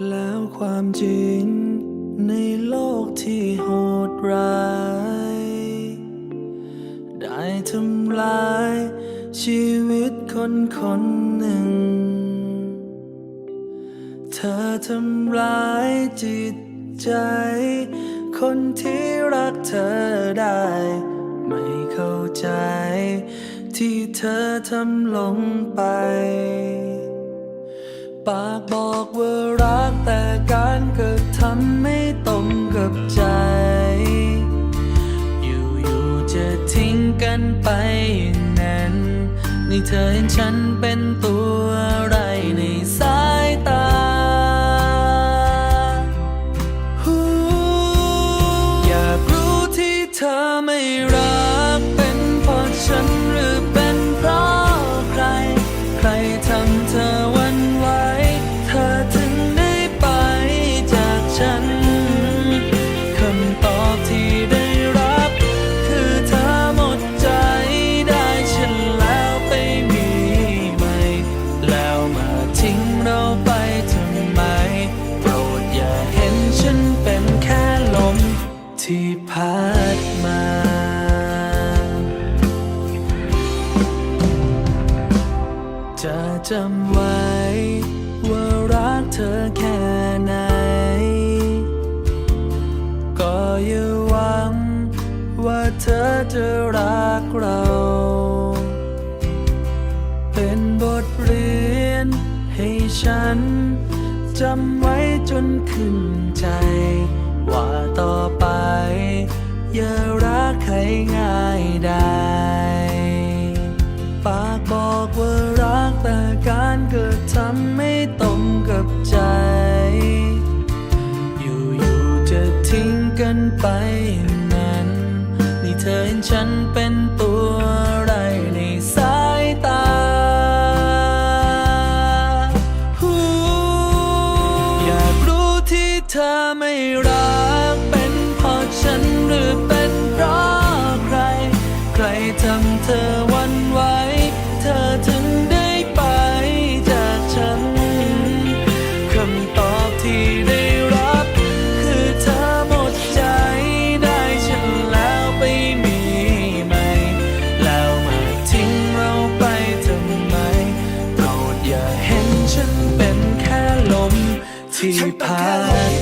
แล้วความจริงในโลกที่โหดร้าย ได้ทำลายชีวิตคนคนหนึ่ง เธอทำร้ายจิตใจ คนที่รักเธอได้ ไม่เข้าใจ ที่เธอทำลงไป ปากบอกว่า แต่การกระทำไม่ตรงกับใจ อยู่ๆจะทิ้งกันไปอย่างนั้น นี่เธอเห็นฉันเป็นตัวอะไรในสายตาอยากรู้ที่เธอไม่รักเป็นเพราะฉันหรือเป็นเพราะใคร ใคร พัดมา จะจำไว้ ว่ารักเธอแค่ไหน ก็อย่าหวัง ว่าเธอจะรักเรา เป็นบทเรียนให้ฉันจำไว้จนขึ้นใจ ว่าต่อไป อย่ารักใครง่ายได้ปากบอกว่ารักแต่การเกระทำไม่ตรงกับใจ อยู่ๆจะทิ้งกันไปนั้น นี่เธอเห็นฉันเป็นตัว ทำเธอวันไหว เธอถึงได้ไปจากฉัน คำตอบที่ได้รับ คือเธอหมดใจได้ฉันแล้วไปมีใหม่ แล้วมาทิ้งเราไปทำไมโปรดอย่าเห็นฉันเป็นแค่ลมที่พัด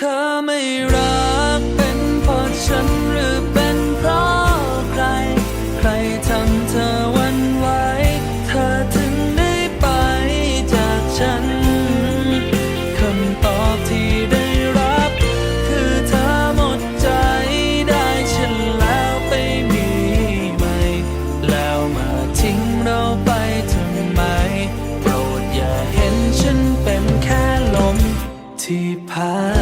เธอไม่รัก เป็นเพราะฉันหรือเป็นเพราะใคร ใครทำเธอวันไหว เธอถึงได้ไปจากฉัน คำตอบที่ได้รับ คือเธอหมดใจได้ฉันแล้วไปมีใหม่ แล้วมาทิ้งเราไปทำไม โปรดอย่าเห็นฉันเป็นแค่ลมที่พัด